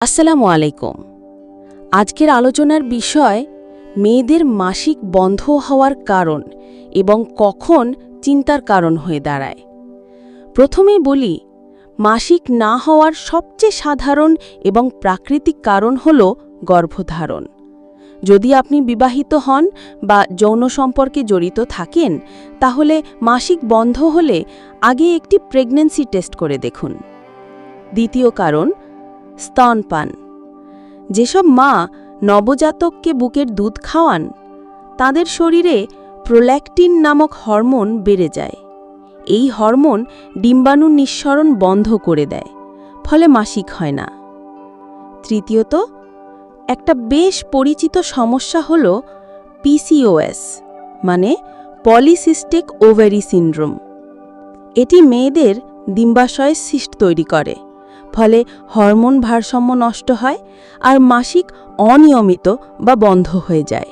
আসসালামু আলাইকুম। আজকের আলোচনার বিষয়, মেয়েদের মাসিক বন্ধ হওয়ার কারণ এবং কখন চিন্তার কারণ হয়ে দাঁড়ায়। প্রথমেই বলি, মাসিক না হওয়ার সবচেয়ে সাধারণ এবং প্রাকৃতিক কারণ হল গর্ভধারণ। যদি আপনি বিবাহিত হন বা যৌন সম্পর্কে জড়িত থাকেন, তাহলে মাসিক বন্ধ হলে আগে একটি প্রেগন্যান্সি টেস্ট করে দেখুন। দ্বিতীয় কারণ স্তনপান যেসব মা নবজাতককে বুকের দুধ খাওয়ান, তাদের শরীরে প্রোল্যাকটিন নামক হরমোন বেড়ে যায়। এই হরমোন ডিম্বাণুর নিঃসরণ বন্ধ করে দেয়, ফলে মাসিক হয় না। তৃতীয়ত, একটা বেশ পরিচিত সমস্যা হল পিসিওএস মানে পলিসিস্টিক ওভারি সিন্ড্রোম। এটি মেয়েদের ডিম্বাশয়ে সিস্ট তৈরি করে। ফলে হরমোন ভারসাম্য নষ্ট হয় আর মাসিক অনিয়মিত বা বন্ধ হয়ে যায়।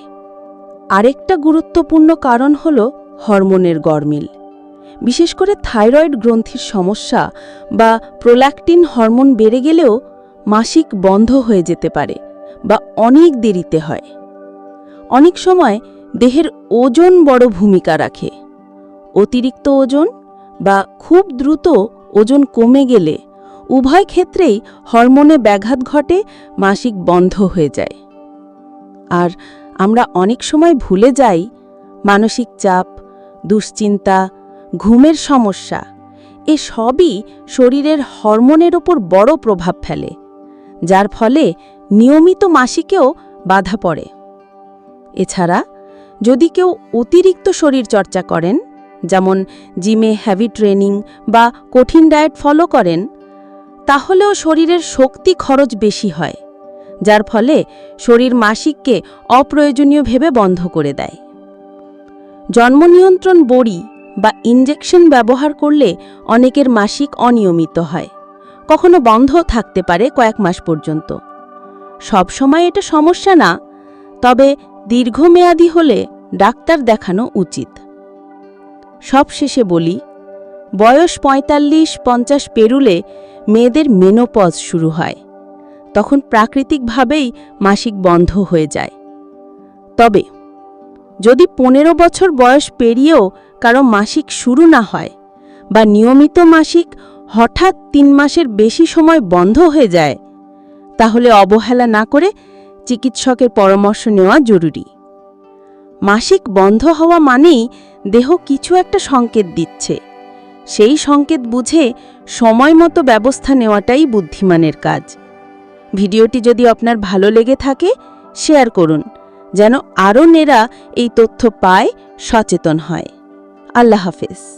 আরেকটা গুরুত্বপূর্ণ কারণ হল হরমোনের গরমিল। বিশেষ করে থাইরয়েড গ্রন্থির সমস্যা বা প্রোল্যাকটিন হরমোন বেড়ে গেলেও মাসিক বন্ধ হয়ে যেতে পারে বা অনেক দেরিতে হয়। অনেক সময় দেহের ওজন বড় ভূমিকা রাখে। অতিরিক্ত ওজন বা খুব দ্রুত ওজন কমে গেলে উভয় ক্ষেত্রেই হরমোনে ব্যাঘাত ঘটে, মাসিক বন্ধ হয়ে যায়। আর আমরা অনেক সময় ভুলে যাই মানসিক চাপ, দুশ্চিন্তা, ঘুমের সমস্যা, এ সবই শরীরের হরমোনের ওপর বড় প্রভাব ফেলে, যার ফলে নিয়মিত মাসিকেও বাধা পড়ে। এছাড়া যদি কেউ অতিরিক্ত শরীর চর্চা করেন, যেমন জিমে হ্যাভি ট্রেনিং বা কঠিন ডায়েট ফলো করেন তাহলেও শরীরের শক্তি খরচ বেশি হয়, যার ফলে শরীর মাসিককে অপ্রয়োজনীয় ভেবে বন্ধ করে দেয়। জন্ম নিয়ন্ত্রণ বড়ি বা ইনজেকশন ব্যবহার করলে অনেকের মাসিক অনিয়মিত হয়, কখনো বন্ধ থাকতে পারে কয়েক মাস পর্যন্ত। সব সময় এটা সমস্যা না, তবে দীর্ঘমেয়াদী হলে ডাক্তার দেখানো উচিত। সবশেষে বলি, বয়স পঁয়তাল্লিশ পঞ্চাশ পেরুলে মেয়েদের মেনোপজ শুরু হয়। তখন প্রাকৃতিকভাবেই মাসিক বন্ধ হয়ে যায়। তবে, যদি পনেরো বছর বয়স পেরিয়েও কারও মাসিক শুরু না হয় বা নিয়মিত মাসিক হঠাৎ তিন মাসের বেশি সময় বন্ধ হয়ে যায়, তাহলে অবহেলা না করে চিকিৎসকের পরামর্শ নেওয়া জরুরি। মাসিক বন্ধ হওয়া মানেই দেহ কিছু একটা সংকেত দিচ্ছে। সেই সংকেত বুঝে সময় মতো ব্যবস্থা নেওয়াটাই বুদ্ধিমানের কাজ। ভিডিওটি যদি আপনার ভালো লেগে থাকে, শেয়ার করুন, যেন আরও নেরা এই তথ্য পায়, সচেতন হয়। আল্লাহ হাফেজ।